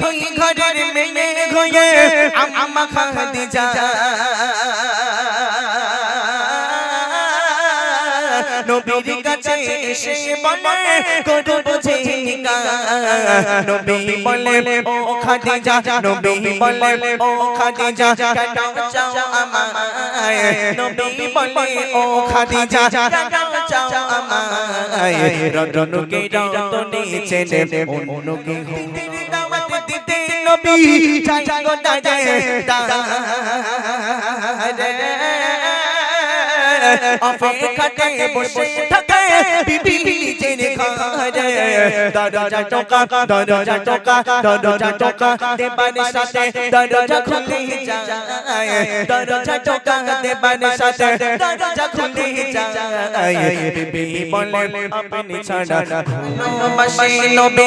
ধনী ঘরের মেয়ে হয়ে আম্মা খাদিজা। নবীর কাছে এসে বলে, করো বুঝে নবী বলে, ও খাদিজা। নবী বলে, ও খাদিজা, কেন চাও আমায়? নবী বলে, ও খাদিজা, কেন চাও আমায়? রতনকে রতনে চেনে অনুকে দিতে দিতে নবী চাই গো দাজে অপেক্ষাতে বসে থাকে বিবি নিজের ঘরে। দরজা টোকা দরজা টোকা দরজা টোকা দেবার সাথে দরজা খুলে যায়। দরজা টোকা দেবার সাথে দরজা খুলে যায়। বিবি বলে, আপনি ছাড়া ভালোবাসে নবী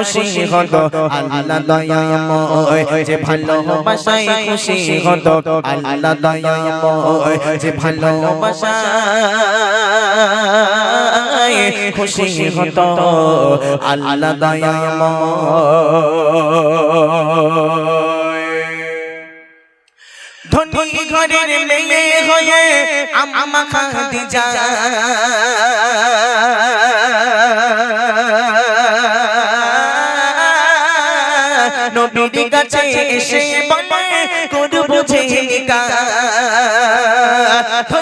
খুশি হতো। আল্লাহ দয়াময় যে ভালোবাসায় খুশি হতো। আল্লাহ দয়াময় যে ভালোবাসায় খুশি হতো। আল্লাহ দয়াময় ধনী ঘরের মেয়ে হয়ে আম্মা খাদিজা। নবীর কাছে এসে বলে বুঝে নিকা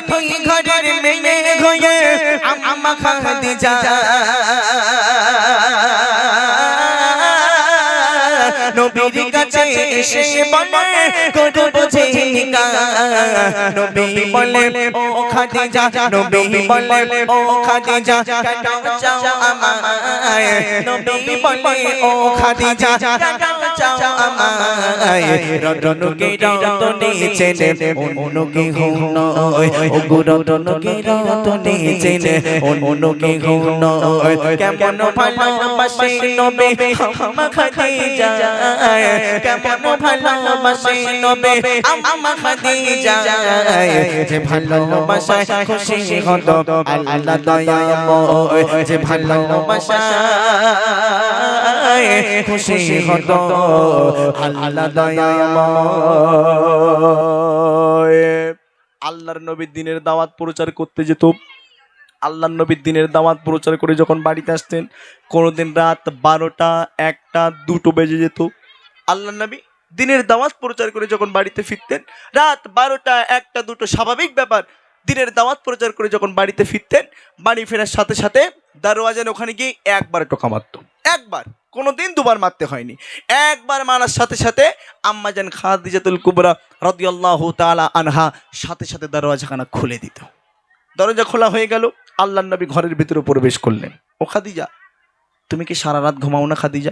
ধনী ঘরের মেয়ে হয়ে আম্মা খাদিজা নবীর কাছে এসে বলে কোন বুঝে নিকা নবী বলে, ও খাদিজা, নবী বলে, ও খাদিজা কেন চাও আমায়। নবী বলে, ও খাদিজা কেন চাও আমায়। রতনকে রতনে চেনে অনুকে হুন ও গুরতনকে রতনে চেনে অনুকে হুন কেমন ভালোবাসে নবী খাদিজা? কেমন ভালোবাসে নবী আল্লাহ আল্লাহ আল্লাহর নবীর দিনের দাওয়াত প্রচার করতে যেত। আল্লাহর নবীর দিনের দাওয়াত প্রচার করে যখন বাড়িতে আসতেন, কোনোদিন রাত বারোটা, একটা, দুটো বেজে যেত। আল্লাহ নবী দিনের দাওয়াত প্রচার করে যখন বাড়িতে ফিরতেন, রাত বারোটা, একটা, দুটো স্বাভাবিক ব্যাপার। দিনের দাওয়াত প্রচার করে যখন বাড়িতে ফিরতেন, বাড়ি ফেরার সাথে সাথে দারোয়াজান ওখানে গিয়ে একবার টোকা মারত। একবার কোনো দিন দুবার মারতে হয়নি। একবার মারার সাথে সাথে আম্মাজান খাদিজাতুল কুবরা রাদিয়াল্লাহু তালা আনহা সাথে সাথে দরওয়াজাখানা খুলে দিত। দরজা খোলা হয়ে গেল আল্লাহ নবী ঘরের ভিতরে প্রবেশ করলেন। ও খাদিজা, তুমি কি সারা রাত ঘুমাও না খাদিজা?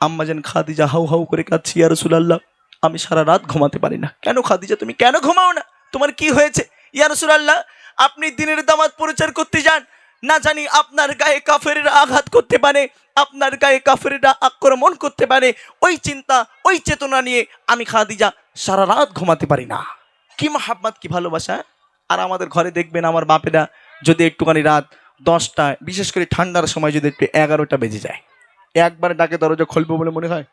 আম্মাজান খাদিজা হাউ হাউ করে কাঁদছি, ইয়া রাসূলুল্লাহ, আমি সারা রাত ঘুমাতে পারি না। কেন খাদিজা, তুমি কেন ঘুমাও না? তোমার কি হয়েছে? ইয়া রাসূলুল্লাহ, আপনি দিনের দামাত প্রচার করতে যান। না জানি আপনার গায়ে কাফেরেরা আঘাত করতে পারে, আপনার গায়ে কাফেরেরা আক্রমণ করতে পারে। ওই চিন্তা, ওই চেতনা নিয়ে আমি খাদিজা সারা রাত ঘুমাতে পারি না। কি মাহাব্বাত, কি ভালোবাসা হ্যাঁ? আর আমাদের ঘরে দেখবেন আমার বাপেরা যদি একটুখানি রাত দশটায়, বিশেষ করে ঠান্ডার সময় যদি একটু এগারোটা বেজে যায়। একবারে ডাকে দরজা খুলবো বলে মনে হয়?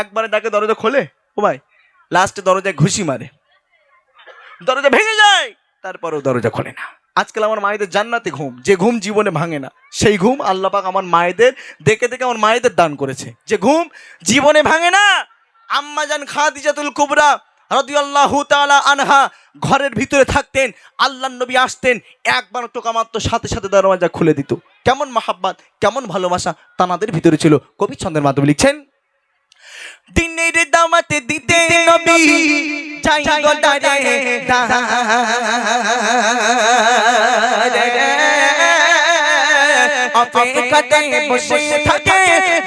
একবারে ডাকে দরজা খোলে? ও ভাই লাস্টে দরজায় ঘুষি মারে। দরজা ভেঙে যায়, তারপরেও দরজা খোলে না। আজকাল আমার মায়েদের জান্নাতে ঘুম, যে ঘুম জীবনে ভাঙে না, সেই ঘুম আল্লাহ পাক আমার মায়েদের, দেখে দেখে আমার মায়েদের দান করেছে। যে ঘুম জীবনে ভাঙে না, আম্মা জান খাদিজাতুল কুবরা রাদিয়াল্লাহু তাআলা আনহা ঘরের ভিতরে থাকতেন আল্লাহ নবী আসতেন, একবার টোকা মাত্র সাথে সাথে দরওয়াজা খুলে দিত। কেমন মাহাব্বাত কেমন ভালোবাসা তানাদের ভিতরে ছিল কবি ছন্দের মাধ্যমে লিখছেন দিনের দাওয়াতে দিতে নবী যাই গো দারে অপেক্ষাতে বসে থাকে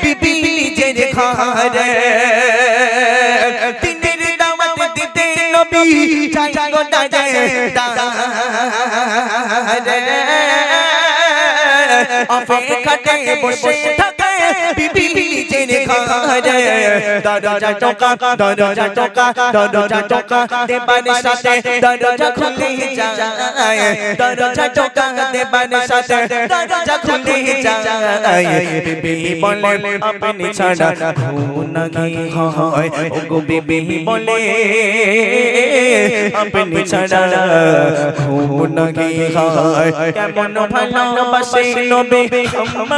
বিবি নিজের ঘরে দিনের দাওয়াতে দিতে নবী যাই অপেক্ষাতে বসে থাকে। বিবি নিজের ঘরে দরজা টোকা দরজা টোকা দরজা টোকা দেবার সাথে দরজা খুলে যায়। দরজা টোকা দেবার সাথে দরজা খুলে যায়। বিবি বলে, আপনি ছাড়া ঘুম নাকি হয়? ও গো বিবি বলে, আপনি ছাড়া ঘুম নাকি হয়? কেমন ভালোবাসে নবে, হাম্মা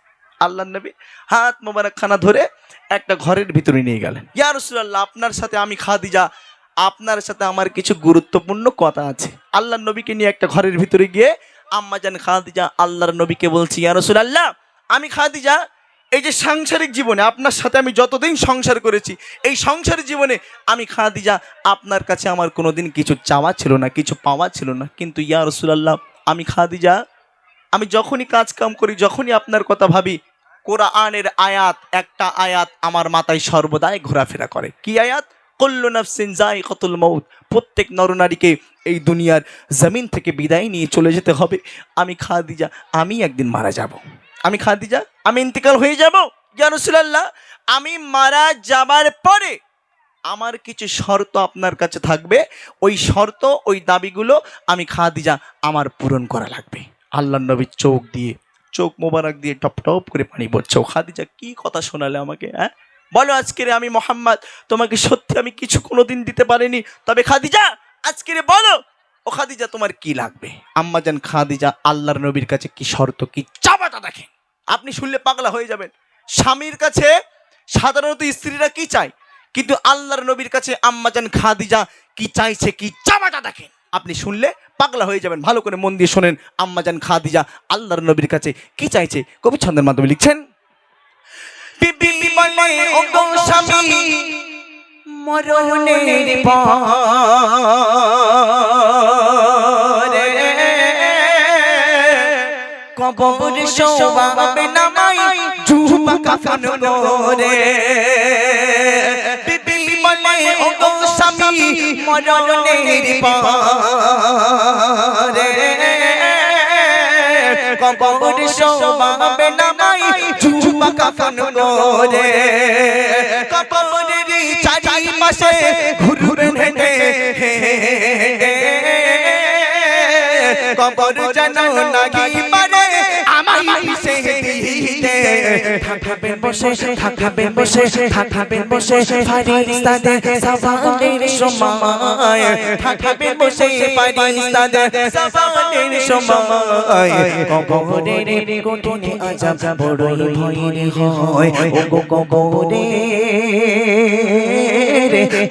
আল্লাহর নবী হাত মোবারক খানা ধরে একটা ঘরের ভিতরে নিয়ে গেলেন। ইয়া রাসূলুল্লাহ, আপনার সাথে আমি খাদিজা, আপনার সাথে আমার কিছু গুরুত্বপূর্ণ কথা আছে। আল্লাহর নবীকে নিয়ে একটা ঘরের ভিতরে গিয়ে আম্মা জান খাদিজা, আল্লাহর নবীকে বলছি, ইয়া রাসূলুল্লাহ, আমি খাদিজা, এই যে সাংসারিক জীবনে আপনার সাথে আমি যতদিন সংসার করেছি, এই সংসারিক জীবনে আমি খাদিজা, আপনার কাছে আমার কোনোদিন কিছু চাওয়া ছিল না, কিছু পাওয়া ছিল না। কিন্তু ইয়া রসুলাল্লাহ, আমি খাদিজা, আমি যখনই কাজ কাম করি, যখনই আপনার কথা ভাবি কোরআনের আয়াত, একটা আয়াত আমার মাথায় সর্বদাই ঘোরাফেরা করে। কি আয়াত? কল্লু নাফসিন যাই কতুল মৌত প্রত্যেক নরনারীকে এই দুনিয়ার জমিন থেকে বিদায় নিয়ে চলে যেতে হবে। আমি খাদিজা, আমি একদিন মারা যাব। আমি খাদিজা, আমি ইন্তেকাল হয়ে যাব। রাসূলুল্লাহ, আমি মারা যাবার পরে আমার কিছু শর্ত আপনার কাছে থাকবে। ওই শর্ত, ওই দাবিগুলো আমি খাদিজা আমার পূরণ করা লাগবে। আল্লাহ নবীর চোখ দিয়ে চোখ মোবারক দিয়ে টপ টপ করে পানি পড়ছে। ও খাদিজা কি কথা শোনালে আমাকে হ্যাঁ? বলো আজকের আমি মোহাম্মদ, তোমাকে সত্যি আমি কিছু কোনোদিন দিতে পারিনি। তবে খাদিজা, আজকের বলো, ও খাদিজা তোমার কি লাগবে? আম্মাজান খাদিজা, আল্লাহর নবীর কাছে কি শর্ত, কি চাবাটা দেখেন। আপনি শুনলে পাগলা হয়ে যাবেন। স্বামীর কাছে সাধারণত স্ত্রীরা কি চায়? কিন্তু আল্লাহর নবীর কাছে আম্মাজান খাদিজা কি চাইছে, কি চাবাটা দেখেন। আপনি শুনলে পাগলা হয়ে যাবেন। ভালো করে মন দিয়ে শোনেন। আম্মাজান খাদিজা, আল্লাহর নবীর কাছে কি চাইছে? কবি ছন্দের মাধ্যমে লিখছেন কবর স্বামী মরণের পরে। কবর শোভাবে নামাই ঝুমা কাফন করে। কবরের চারি পাশে ঘুরবেন হেঁটে কবর যেন নাকি থাকবেন বসে থাকবেন বসে থাকবেন বসে ফারিস্তাদের সাবানের সময় থাকবেন বসে ফারিস্তাদের সাবানের সময় কবরের কঠিন আজাব বড়ই ভয়ের হয় ও গো কবরের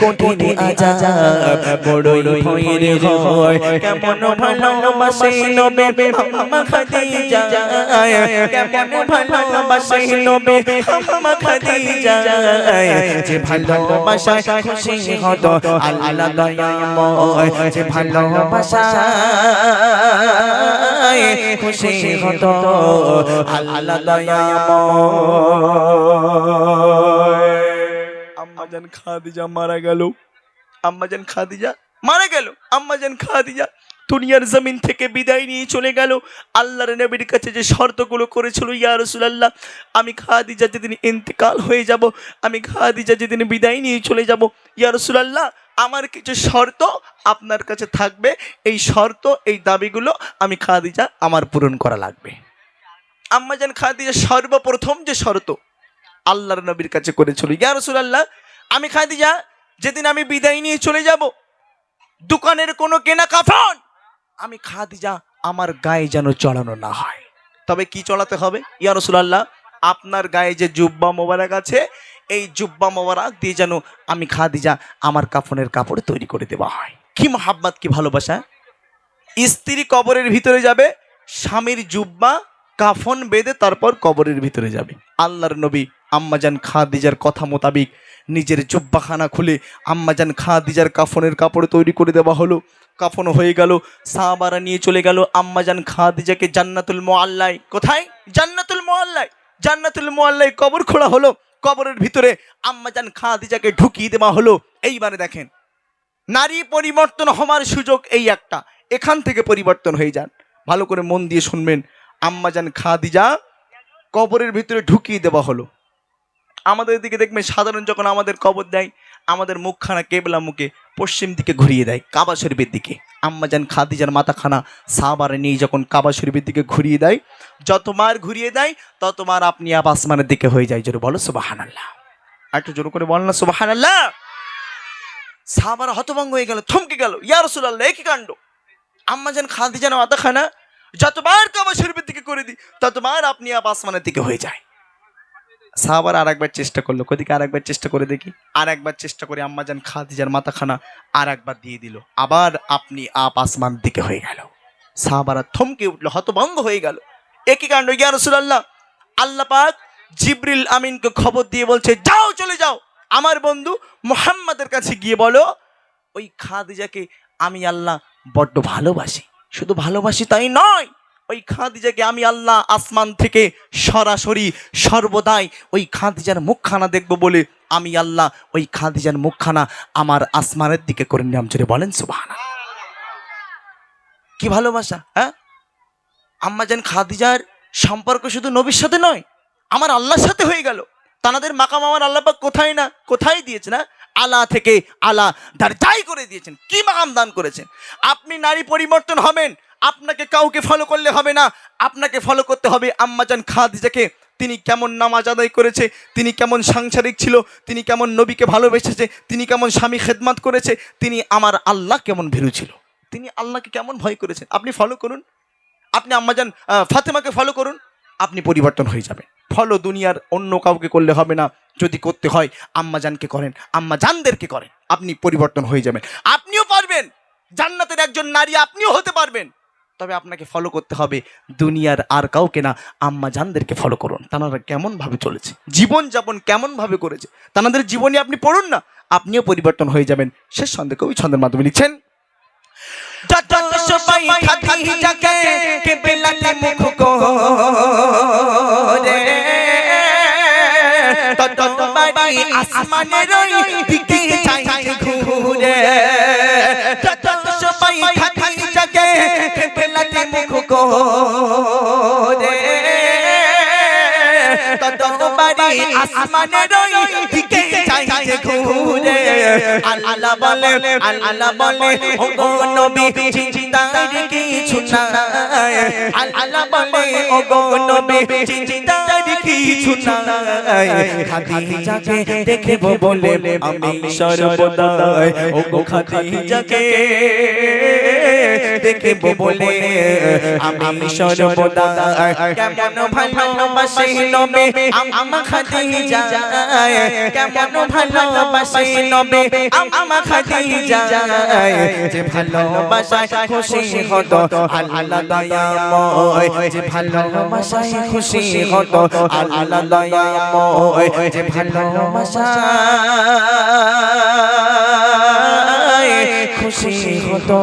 কঠিন আজাব, বড়ই ভয়ের হয় কেমন ভালোবাসে নবে আম্মা খাদিজা? কেমন ভালোবাসে নবে আম্মা খাদিজা? যে ভালোবাসা খুশি হতো, আল্লাহ দয়াময়। যে ভালোবাসা খুশি হতো, আল্লাহ দয়াময়। আম্মাজান খাদিজা মারা গেল। আম্মাজান খাদিজা মারা গেল। আম্মাজান খাদিজা দুনিয়ার জমিন থেকে বিদায় নিয়ে চলে গেল। আল্লাহর নবীর কাছে যে শর্তগুলো করেছিল, ইয়া রসুলাল্লাহ, আমি খাদিজা যেদিন ইন্তেকাল হয়ে যাব, আমি খাদিজা যেদিন বিদায় নিয়ে চলে যাব, ইয়া রসুলাল্লাহ, আমার কিছু শর্ত আপনার কাছে থাকবে। এই শর্ত, এই দাবিগুলো আমি খাদিজা আমার পূরণ করা লাগবে। আম্মাজান খাদিজা সর্বপ্রথম যে শর্ত আল্লাহর নবীর কাছে করেছিল, ইয়া রসুলাল্লাহ আমি খাদিজা যেদিন আমি বিদায় নিয়ে চলে যাব, দোকানের কোনো কেনা কাফন আমি খাদিজা আমার গায়ে যেন চড়ানো না হয়। তবে কি চড়াতে হবে? ইয়া রসুলাল্লাহ, আপনার গায়ে যে জুব্বা মোবারক আছে, এই জুব্বা মোবারক দিয়ে যেন আমি খাদিজা আমার কাফনের কাপড় তৈরি করে দেওয়া হয়। কি মহাব্বাত, কি ভালোবাসা? স্ত্রী কবরের ভিতরে যাবে, স্বামীর জুব্বা, কাফন বেঁধে তারপর কবরের ভিতরে যাবে। আল্লাহর নবী আম্মাজান খাদিজার কথা মোতাবিক নিজের জুব্বাখানা খুলে আম্মাজান খাদিজার কাফনের কাপড় তৈরি করে দেওয়া হলো। কাফন হয়ে গেল সাহাবারা নিয়ে চলে গেল আম্মাজান খাদিজাকে জান্নাতুল মোয়াল্লায় কোথায়? জান্নাতুল মোয়াল্লায় জান্নাতুল মোয়াল্লায় কবর খোলা হলো। কবরের ভিতরে আম্মাজান খাদিজাকে ঢুকিয়ে দেওয়া হলো। এইবারে দেখেন, নারী পরিবর্তন হওয়ার সুযোগ এই একটা। এখান থেকে পরিবর্তন হয়ে যান। ভালো করে মন দিয়ে শুনবেন। আম্মাজান খাদিজা কবরের ভিতরে ঢুকিয়ে দেওয়া হলো। আমাদের দিকে দেখবেন সাধারণ যখন আমাদের কবর দেয়, আমাদের মুখখানা কেবলা মুখে পশ্চিম দিকে ঘুরিয়ে দেয়, কাবা শরীফের দিকে। আম্মাজান খাদিজার মাথাখানা সাবারে নিয়ে যখন কাবা শরীফের দিকে ঘুরিয়ে দেয়, যত মার ঘুরিয়ে দেয়, তত মার আপনি আপ আসমানের দিকে হয়ে যায়। জোরে বলো সুবাহান আল্লাহ একটু জোর করে বল না সুবাহান আল্লাহ সাহাবারা হতভঙ্গ হয়ে গেল, থমকে গেল। ইয়া রসুল্লাহ একই কাণ্ড? আম্মাজান খাদিজান মাথাখানা যতবার কাবা শরীফের দিকে করে দিই ততবার আপনি আপ আসমানের দিকে হয়ে যায়। সাহাবার আর একবার চেষ্টা করল। কদিকে আর একবার চেষ্টা করে দেখি। আর একবার চেষ্টা করে আম্মাজান, খাদিজার মাথাখানা আর একবার দিয়ে দিল। আবার আপনি আপ আসমান দিকে হয়ে গেল। সাহাবারা থমকে উঠল, হতভঙ্গ হয়ে গেল। একই কাণ্ড, ইয়া রসুল্লাহ আল্লাহ পাক জিবরিল আমিনকে খবর দিয়ে বলছে, যাও, চলে যাও। আমার বন্ধু মোহাম্মদের কাছে গিয়ে বলো, ওই খাদিজাকে আমি আল্লাহ বড্ড ভালোবাসি। শুধু ভালোবাসি তাই নয় ওই খাদিজাকে আমি আল্লাহ আসমান থেকে সরাসরি সর্বদাই ওই খাদিজার মুখখানা দেখব বলে আমি আল্লাহ ওই খাদিজার মুখখানা আমার আসমানের দিকে করে নিলাম। জোরে বলেন সুবহানা কি ভালোবাসা হ্যাঁ? আম্মাজান খাদিজার সম্পর্ক শুধু নবীর সাথে নয়, আমার আল্লাহর সাথে হয়ে গেল। তানাদের মাকাম আমার আল্লাহ পাক কোথায় না, কোথায় দিয়েছে না আলা থেকে আলা দাঁড়াই করে দিয়েছেন। কি মাকাম দান করেছেন? আপনি নারী পরিবর্তন হবেন আপনাকে কাউকে ফলো করলে হবে না। আপনাকে ফলো করতে হবে আম্মাজান খাদিজাকে। তিনি কেমন নামাজ আদায় করেছে, তিনি কেমন সাংসারিক ছিল, তিনি কেমন নবীকে ভালোবেসেছে, তিনি কেমন স্বামী খেদমাত করেছে, তিনি আমার আল্লাহ কেমন ভীরু ছিল। তিনি আল্লাহকে কেমন ভয় করেছেন? আপনি ফলো করুন। আপনি আম্মাজান ফাতেমাকে ফলো করুন। আপনি পরিবর্তন হয়ে যাবেন। ফলো দুনিয়ার অন্য কাউকে করলে হবে না। যদি করতে হয়, আম্মাজানকে করেন, আম্মাজানদেরকে করেন। আপনি পরিবর্তন হয়ে যাবেন। আপনিও পারবেন। জান্নাতের একজন নারী আপনিও হতে পারবেন। তবে আপনাকে ফলো করতে হবে দুনিয়ার আর কাউকে না, আম্মা জানদেরকে ফলো করুন। তারা কেমন ভাবে চলেছে? জীবন যাপন কেমন ভাবে করেছে? তাদের জীবনী আপনি পড়ুন না, আপনিও পরিবর্তন হয়ে যাবেন। শেষ সন্দেহ কবি ছন্দের মাধ্যমে লিখছেন দিকে চাই ঘুরে। করে। তত বাড়ি আসমানের ওই দিকে চাই ঘুরে। আল্লাহ বলে আল্লাহ বলে, ও গো নবী, চিন্তার কিছু নাই। আল্লাহ বলে, ও গো দেখব বলে আমি সর্বদাই। ও গো খাদিজাকে দেখব বলে আমি সর্বদাই কেমন ভালোবাসে নবী আমা খাদিজা কেমন ভালোবাসে নবী আমা খাদিজা যে ভালোবাসায় খুশি হতো আল্লাহ দয়াময় যে ভালোবাসায় খুশি হতো আল্লাহ দয়াময় যে ভালোবাসায় খুশি হতো